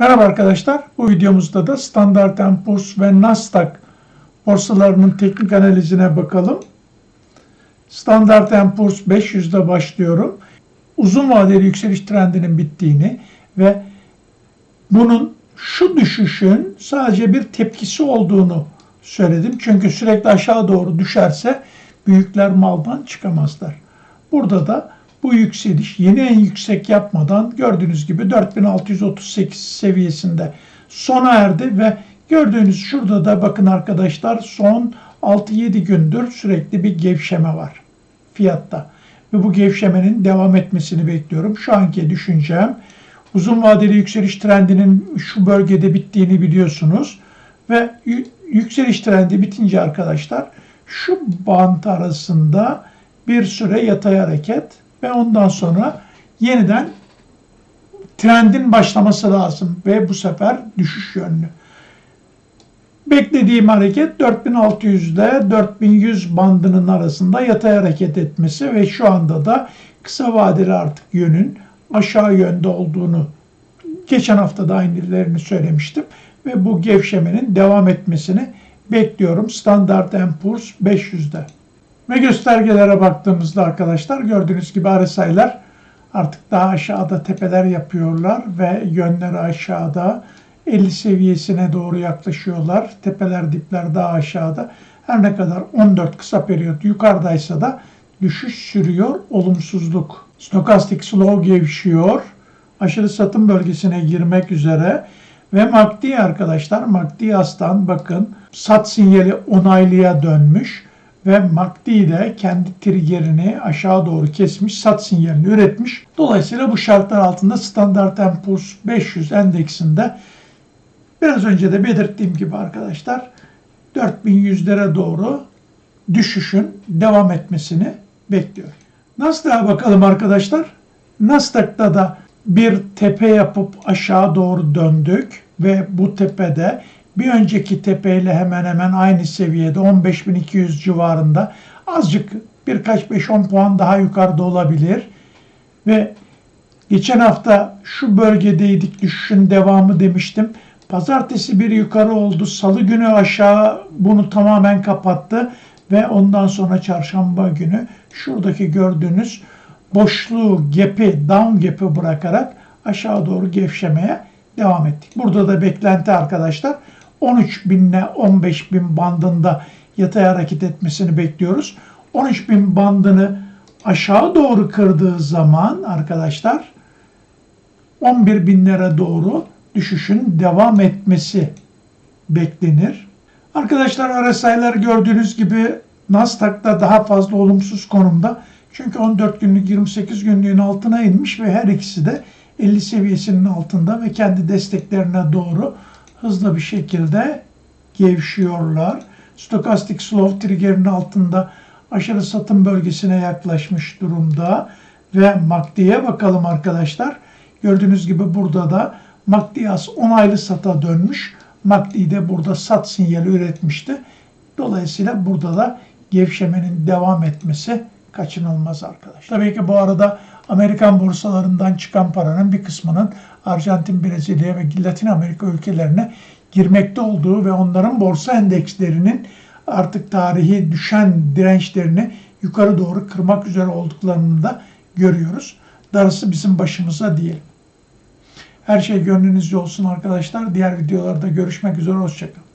Merhaba arkadaşlar. Bu videomuzda da Standard Poor's ve Nasdaq borsalarının teknik analizine bakalım. Standard Poor's 500'de başlıyorum. Uzun vadeli yükseliş trendinin bittiğini ve bunun şu düşüşün sadece bir tepkisi olduğunu söyledim. Çünkü sürekli aşağı doğru düşerse büyükler maldan çıkamazlar. Burada da bu yükseliş yeni en yüksek yapmadan gördüğünüz gibi 4638 seviyesinde sona erdi ve gördüğünüz şurada da bakın arkadaşlar son 6-7 gündür sürekli bir gevşeme var fiyatta. Ve bu gevşemenin devam etmesini bekliyorum. Şu anki düşüncem uzun vadeli yükseliş trendinin şu bölgede bittiğini biliyorsunuz. Ve yükseliş trendi bitince arkadaşlar şu bant arasında bir süre yatay hareket ve ondan sonra yeniden trendin başlaması lazım ve bu sefer düşüş yönlü. Beklediğim hareket 4600 ile 4100 bandının arasında yatay hareket etmesi ve şu anda da kısa vadeli artık yönün aşağı yönde olduğunu geçen hafta da aynılarını söylemiştim ve bu gevşemenin devam etmesini bekliyorum Standard Poor's 500'de. Ve göstergelere baktığımızda arkadaşlar gördüğünüz gibi RSI'ler artık daha aşağıda tepeler yapıyorlar ve yönleri aşağıda 50 seviyesine doğru yaklaşıyorlar. Tepeler dipler daha aşağıda. Her ne kadar 14 kısa periyot yukarıdaysa da düşüş sürüyor, olumsuzluk. Stokastik slow gevşiyor. Aşırı satım bölgesine girmek üzere. Ve MACD arkadaşlar, MACD aslan bakın sat sinyali onaylıya dönmüş ve MACD de kendi triggerini aşağı doğru kesmiş, sat sinyalini üretmiş. Dolayısıyla bu şartlar altında Standard Poor's 500 endeksinde biraz önce de belirttiğim gibi arkadaşlar 4100'lere doğru düşüşün devam etmesini bekliyor. Nasdaq'a bakalım arkadaşlar. Nasdaq'ta da bir tepe yapıp aşağı doğru döndük ve bu tepede bir önceki tepeyle hemen hemen aynı seviyede 15.200 civarında azıcık birkaç 5-10 puan daha yukarıda olabilir. Ve geçen hafta şu bölgedeydik düşüşün devamı demiştim. Pazartesi bir yukarı oldu. Salı günü aşağı bunu tamamen kapattı. Ve ondan sonra çarşamba günü şuradaki gördüğünüz boşluğu, gap'i, down gap'i bırakarak aşağı doğru gevşemeye devam ettik. Burada da beklenti arkadaşlar 13 bin ile 15 bin bandında yatay hareket etmesini bekliyoruz. 13 bin bandını aşağı doğru kırdığı zaman arkadaşlar 11 binlere doğru düşüşün devam etmesi beklenir. Arkadaşlar RSI'ler gördüğünüz gibi Nasdaq'ta daha fazla olumsuz konumda. Çünkü 14 günlük 28 günlüğün altına inmiş ve her ikisi de 50 seviyesinin altında ve kendi desteklerine doğru hızlı bir şekilde gevşiyorlar. Stokastik slow trigger'in altında aşırı satım bölgesine yaklaşmış durumda ve MACD'ye bakalım arkadaşlar. Gördüğünüz gibi burada da MACD onaylı sata dönmüş. MACD de burada sat sinyali üretmişti. Dolayısıyla burada da gevşemenin devam etmesi kaçınılmaz arkadaşlar. Tabii ki bu arada Amerikan borsalarından çıkan paranın bir kısmının Arjantin, Brezilya ve Latin Amerika ülkelerine girmekte olduğu ve onların borsa endekslerinin artık tarihi düşen dirençlerini yukarı doğru kırmak üzere olduklarını da görüyoruz. Darısı bizim başımıza diyelim. Her şey gönlünüzce olsun arkadaşlar. Diğer videolarda görüşmek üzere. Hoşçakalın.